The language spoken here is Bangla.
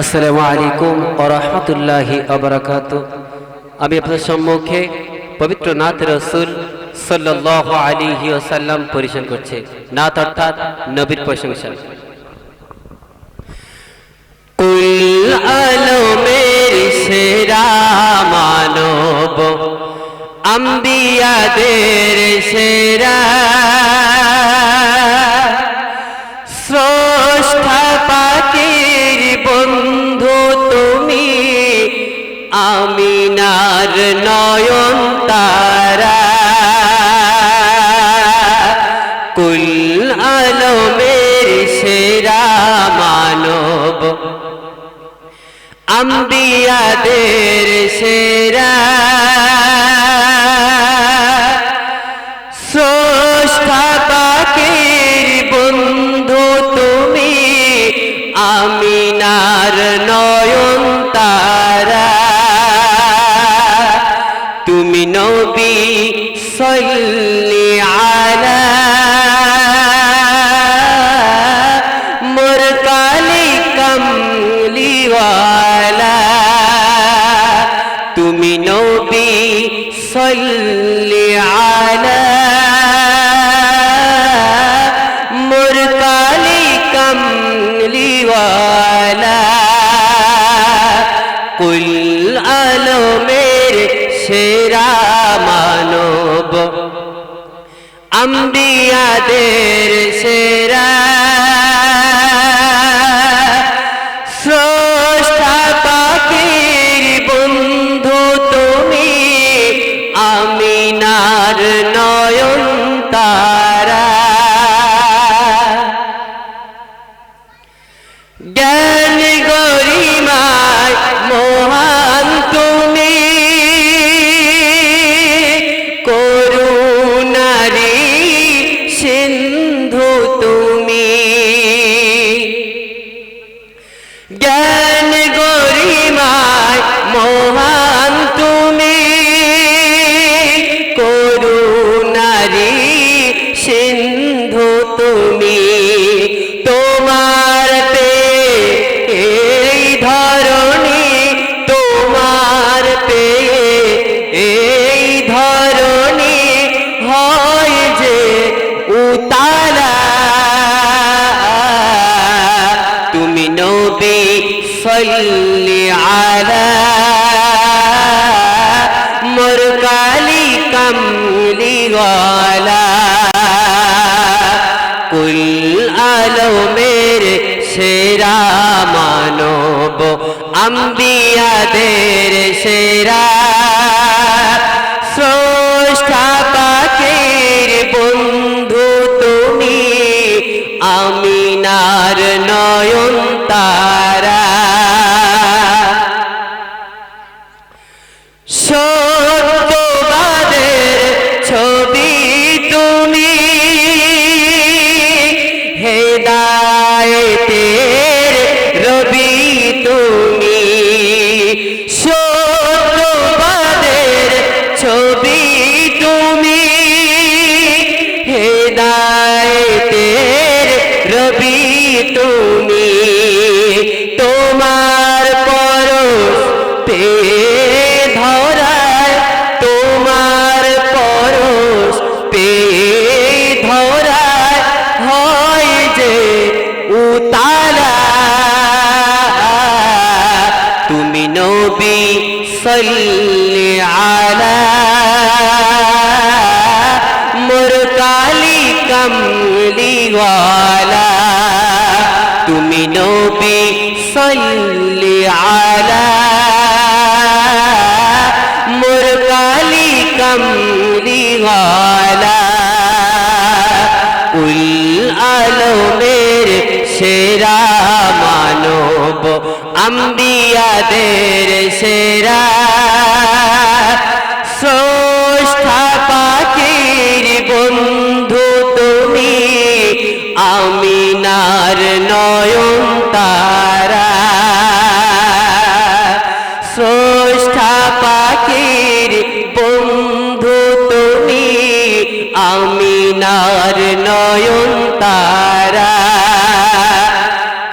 আসসালামু আলাইকুম ওরহমতুল্লাহি আবরাকাত আমি আপনার সম্মুখে পবিত্র নাথ রসুল সাল্লাহ আলিহি ওসাল্লাম পরিবেশন করছে। নাথ অর্থাৎ নবীর প্রশংসা। আলমের মানব, আম্বিয়াদের সেরা আম্বিয়াদের সেরা। স্রষ্টা পাখির বন্ধু তুমি আমিনার নয়ন তারা। তুমি নবী সল্লি সল্লি আলা মোর কালি কমলিওয়ালা কুল আলমের সেরা মানব আম্বিয়াদের সেরা জ্ঞান গরিমায় মহান তুমি। করুণারি সিন্ধু তুমি। সল্লি আলা মোর কালি কমলিওয়ালা কুল আলমের সেরা মানব আম্বিয়াদের সেরা স্রষ্টা পাখির বন্ধু তুমি আমিনার নয়ন তারা সল্লি আলা মোর কালি কমলিওয়ালা তুমি নবী সল্লি আলা মোর কালি কমলিওয়ালা উল আলমের সেরা মানব আম্বিয়াদের সেরা স্রষ্টা পাখির বন্ধু তুমি আমিনার নয়ন